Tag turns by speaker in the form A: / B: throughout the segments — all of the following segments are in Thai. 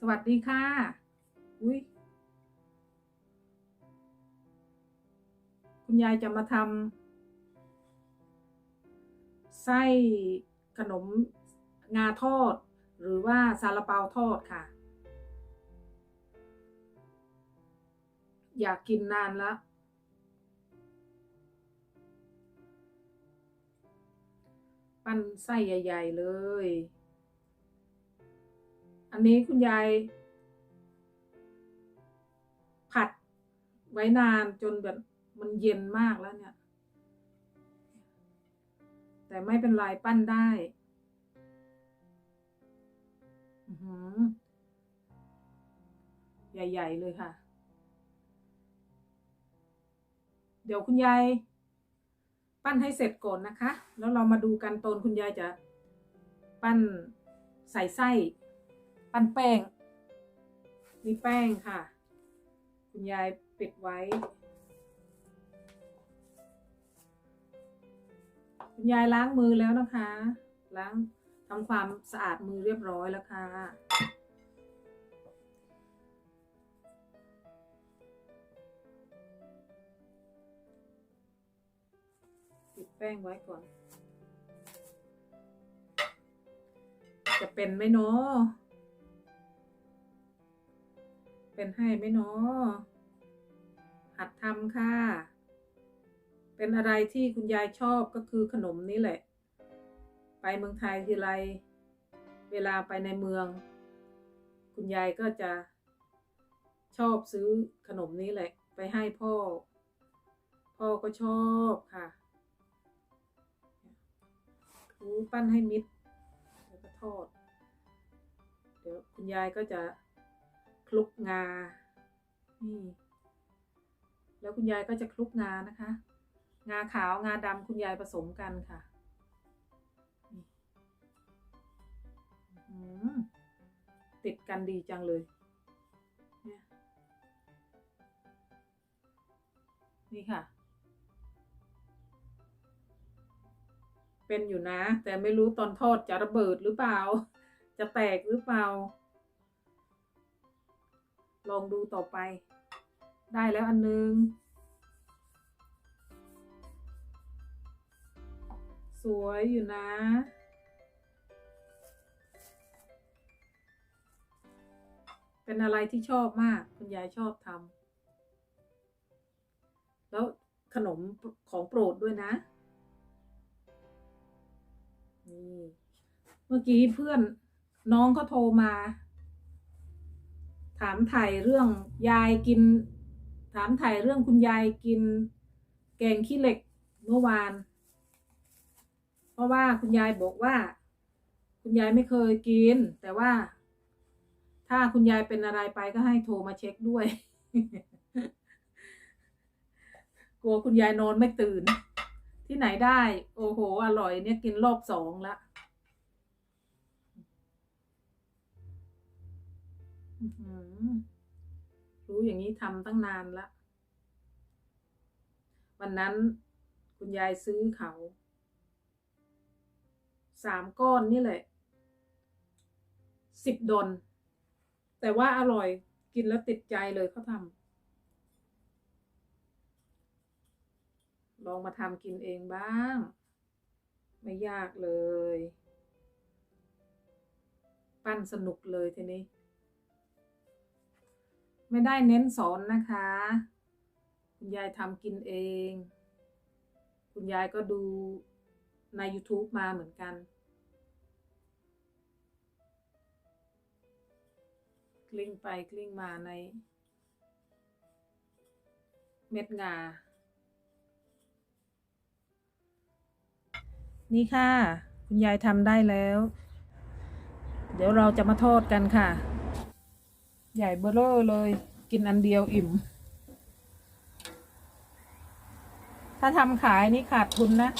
A: สวัสดีค่ะ อุ้ยคุณยายจะมาทำไส้ขนมงาทอด หรือว่าซาลาเปาทอดค่ะ อยากกินนานแล้วปั้นไส้ใหญ่ ๆ เลย อันนี้คุณยาย ผัดไว้นานจนแบบมันเย็นมากแล้วเนี่ย แต่ไม่เป็นไรปั้นได้ใหญ่ ๆ เลยค่ะ เดี๋ยวคุณยายปั้นให้เสร็จก่อนนะคะ แล้วเรามาดูกันตอนคุณยายจะ ปั้นใส่ไส้ ปั้นแป้ง นี่แป้งค่ะ คุณยายปิดไว้ คุณยายล้างมือแล้วนะคะ ล้างทำความสะอาดมือเรียบร้อยแล้วค่ะปิดแป้งไว้ก่อน จะเป็นไหมเนาะ เป็นให้ไหมเนาะหัดทำค่ะ เป็นอะไรที่คุณยายชอบก็คือขนมนี้แหละ ไปเมืองไทยทีไร เวลาไปในเมือง คุณยายก็จะชอบซื้อขนมนี้แหละ ไปให้พ่อ พ่อก็ชอบค่ะรูปั้นให้มิดแล้วก็ทอด เดี๋ยวคุณยายก็จะ คลุกงา นี่ แล้วคุณยายก็จะคลุกงานะคะ งาขาวงาดำคุณยายผสมกันค่ะนี่อื้อหือติดกันดีจังเลยเนี่ยนี่ค่ะ เป็นอยู่นะ แต่ไม่รู้ตอนทอดจะระเบิดหรือเปล่า จะแตกหรือเปล่า ลองดูต่อไป ได้แล้วอันนึง สวยอยู่นะ เป็นอะไรที่ชอบมาก คุณยายชอบทำแล้วขนมของโปรดด้วยนะ นี่ เมื่อกี้เพื่อนน้องเขาโทรมา ถามไถ่เรื่องยายกิน ถามไถ่เรื่องคุณยายกิน แกงขี้เหล็กเมื่อวาน เพราะว่าคุณยายบอกว่า คุณยายไม่เคยกิน แต่ว่า ถ้าคุณยายเป็นอะไรไปก็ให้โทรมาเช็คด้วย กลัวคุณยายนอนไม่ตื่น ที่ไหนได้ โอ้โห อร่อยเนี่ยกินรอบสองละ รู้อย่างนี้ทำตั้งนานละ วันนั้นคุณยายซื้อเขาสามก้อนนี่แหละสิบดอนแต่ว่าอร่อยกินแล้วติดใจเลยเขาทำลองมาทำกินเองบ้าง ไม่ยากเลย ปั้นสนุกเลยทีนี้ ไม่ได้เน้นสอนนะคะ คุณยายทำกินเอง คุณยายก็ดูใน YouTube มาเหมือนกัน กลิ้งไปกลิ้งมาใน เม็ดงา นี่ค่ะ คุณยายทำได้แล้ว เดี๋ยวเราจะมาทอดกันค่ะ ใหญ่เบ้อเร่อเลย กินอันเดียวอิ่ม ถ้าทำขายนี่ขาดทุนนะ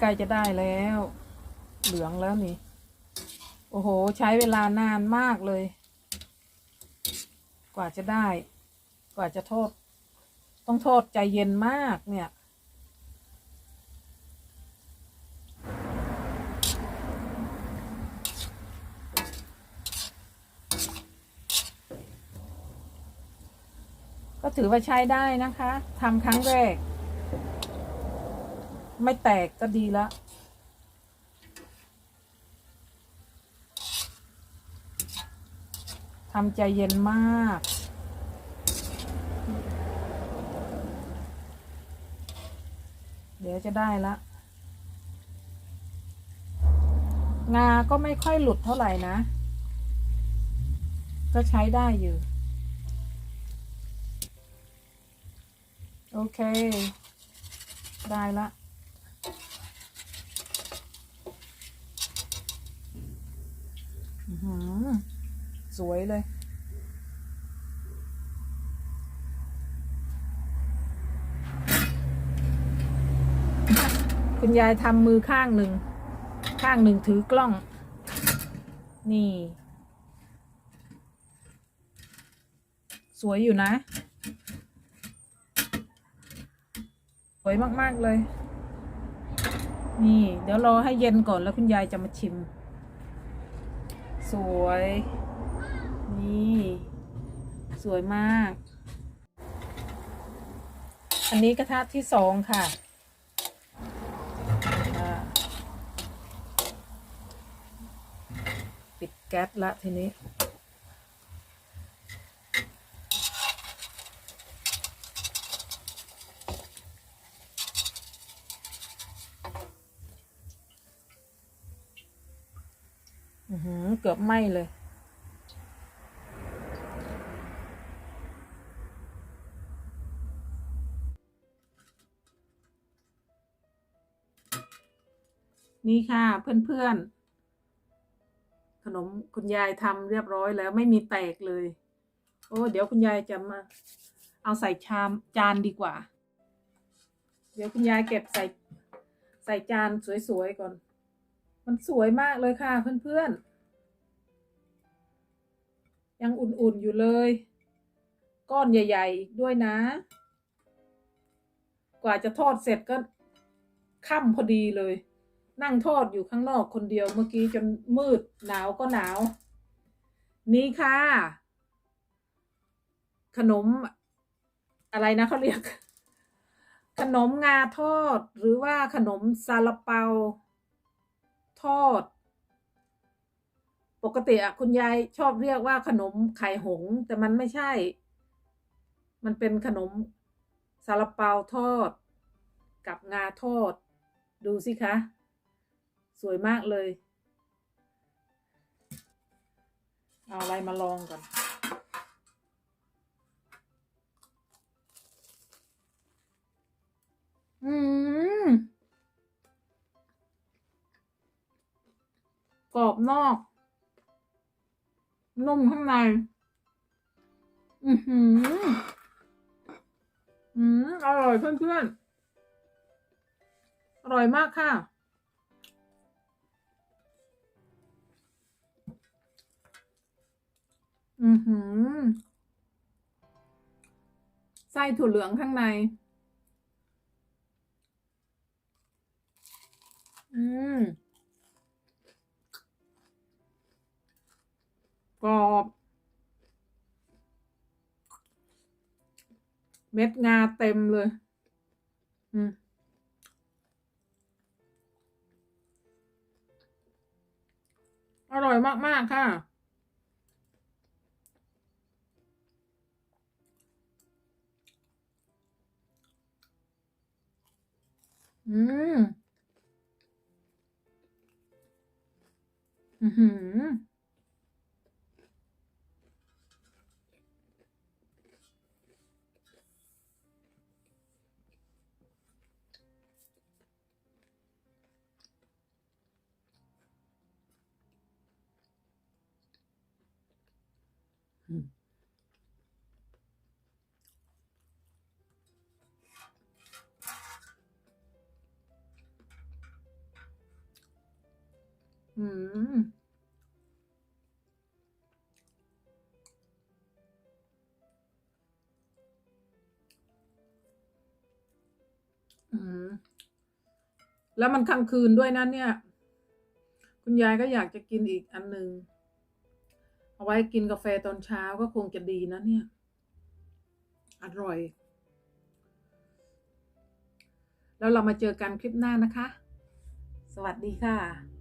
A: ใกล้จะได้แล้ว เหลืองแล้วนี่ โอ้โห ใช้เวลานานมากเลย กว่าจะได้ กว่าจะโทษ ต้องโทษใจเย็นมากเนี่ยก็ถือว่าใช้ได้นะคะทำครั้งแรก ไม่แตกก็ดีแล้ว ทำใจเย็นมาก เดี๋ยวจะได้ละ งาก็ไม่ค่อยหลุดเท่าไหร่นะ ก็ใช้ได้อยู่ โอเค ได้ละ อื้อหือ สวยเลย คุณยายทำมือข้างหนึ่ง ข้างหนึ่งถือกล้อง นี่ สวยอยู่นะ สวยมาก ๆ เลย นี่ เดี๋ยวรอให้เย็นก่อนแล้วคุณยายจะมาชิม สวย นี่ สวยมาก อันนี้กระทะที่สองค่ะปิดแก๊สละทีนี้ อือหือเกือบไหม้เลย นี่ค่ะเพื่อนๆ ขนมคุณยายทำเรียบร้อยแล้วไม่มีแตกเลย โอ้เดี๋ยวคุณยายจะมา เอาใส่ชามจานดีกว่า เดี๋ยวคุณยายเก็บใส่ใส่จานสวยๆก่อน มันสวยมากเลยค่ะเพื่อนๆ ยังอุ่นๆอยู่เลย ก้อนใหญ่ ๆ อีกด้วยนะ กว่าจะทอดเสร็จก็ค่ำพอดีเลย นั่งทอดอยู่ข้างนอกคนเดียวเมื่อกี้จนมืดหนาวก็หนาว นี่ค่ะ ขนมอะไรนะเขาเรียก ขนมงาทอดหรือว่าขนมซาลาเปา ทอด ปกติอะคุณยายชอบเรียกว่าขนมไข่หง แต่มันไม่ใช่ มันเป็นขนมซาลาเปาทอด กับงาทอด ดูสิคะ สวยมากเลย เอาอะไรมาลองก่อนอืมกรอบนอก นุ่มข้างใน อือหือ อืมอร่อยเพื่อนๆ อร่อยมากค่ะ อือหือ ไส้ถั่วเหลืองข้างใน เม็ดงาเต็มเลย อืมอร่อยมากๆค่ะ อืม อือหือ อืมอืม อืม แล้วมันกลางคืนด้วยนะเนี่ย คุณยายก็อยากจะกินอีกอันหนึ่ง เอาไว้กินกาแฟตอนเช้าก็คงจะดีนะเนี่ย อร่อย แล้วเรามาเจอกันคลิปหน้านะคะ สวัสดีค่ะ